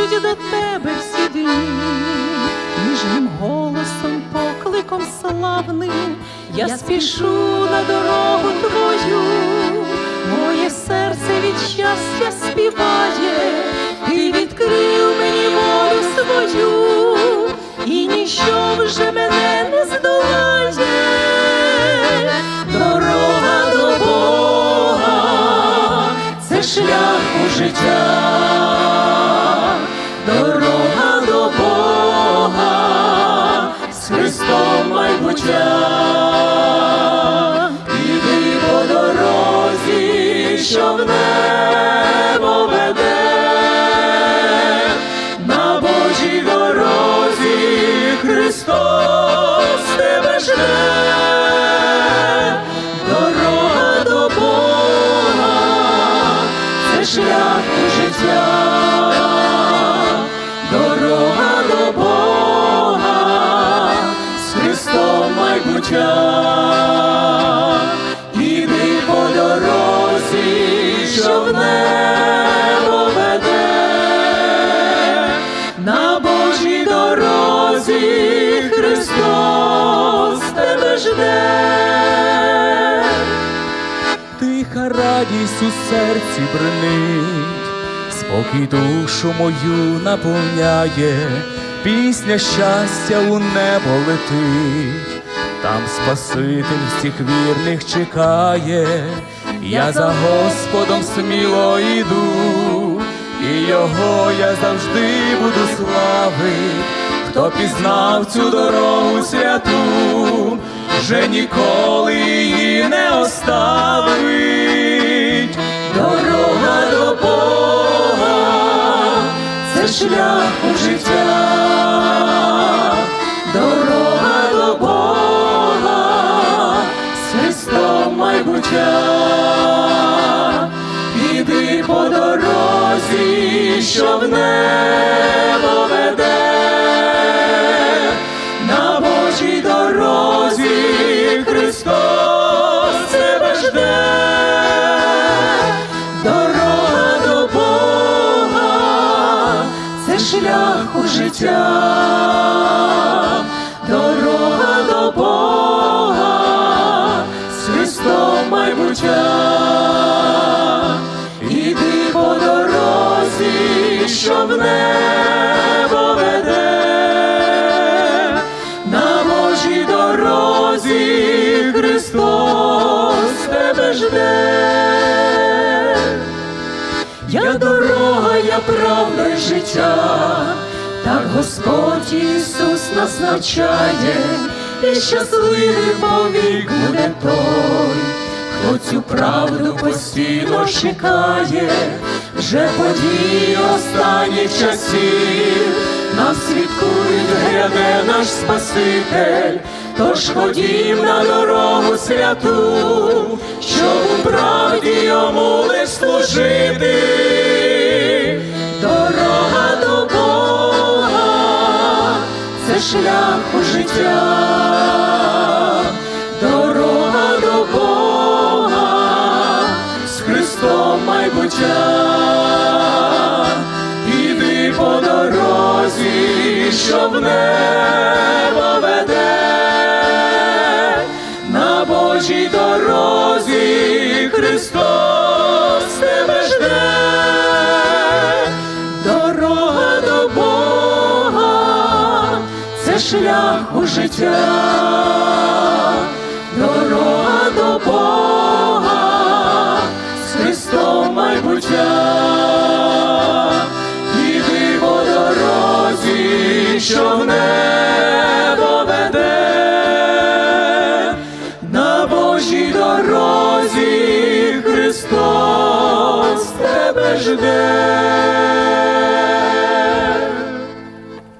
кличуть до тебе всі дні, ніжним голосом, покликом славним, я спішу. на дорогу твою, моє серце від щастя співає, ти відкрив мені волю свою, і ніщо вже мене не здолає. Дорога до Бога, це шлях у життя, дорога до Бога, з Христом майбуття. Іди по дорозі, що в небо веде, на Божій дорозі Христос тебе жде. Жде. Тиха радість у серці бренить, спокій душу мою наповняє, пісня щастя у небо летить, там Спаситель всіх вірних чекає, я за Господом сміло йду, і його я завжди буду славить, хто пізнав цю дорогу святу, вже ніколи її не оставить. Дорога до Бога, це шлях у життя, дорога до Бога, з Христом майбуття. Іди по дорозі, що в небо життя, дорога до Бога, з Христом майбуття. Іди по дорозі, що в небо веде, на Божій дорозі Христос тебе жде. Я дорога, я правда життя, так Господь Ісус нас навчає, і щасливий повік буде той, хто цю правду постійно чекає, вже події останніх часів, нам свідкують, гряде наш Спаситель, тож ходім на дорогу святу, щоб у правді йому лиш служити. Це шлях у життя, дорога до Бога, з Христом майбуття. Іди по дорозі, що в небо шлях у життя, дорога до Бога, з Христом майбуття. Іди по дорозі, що в небо веде, на Божій дорозі Христос тебе жде.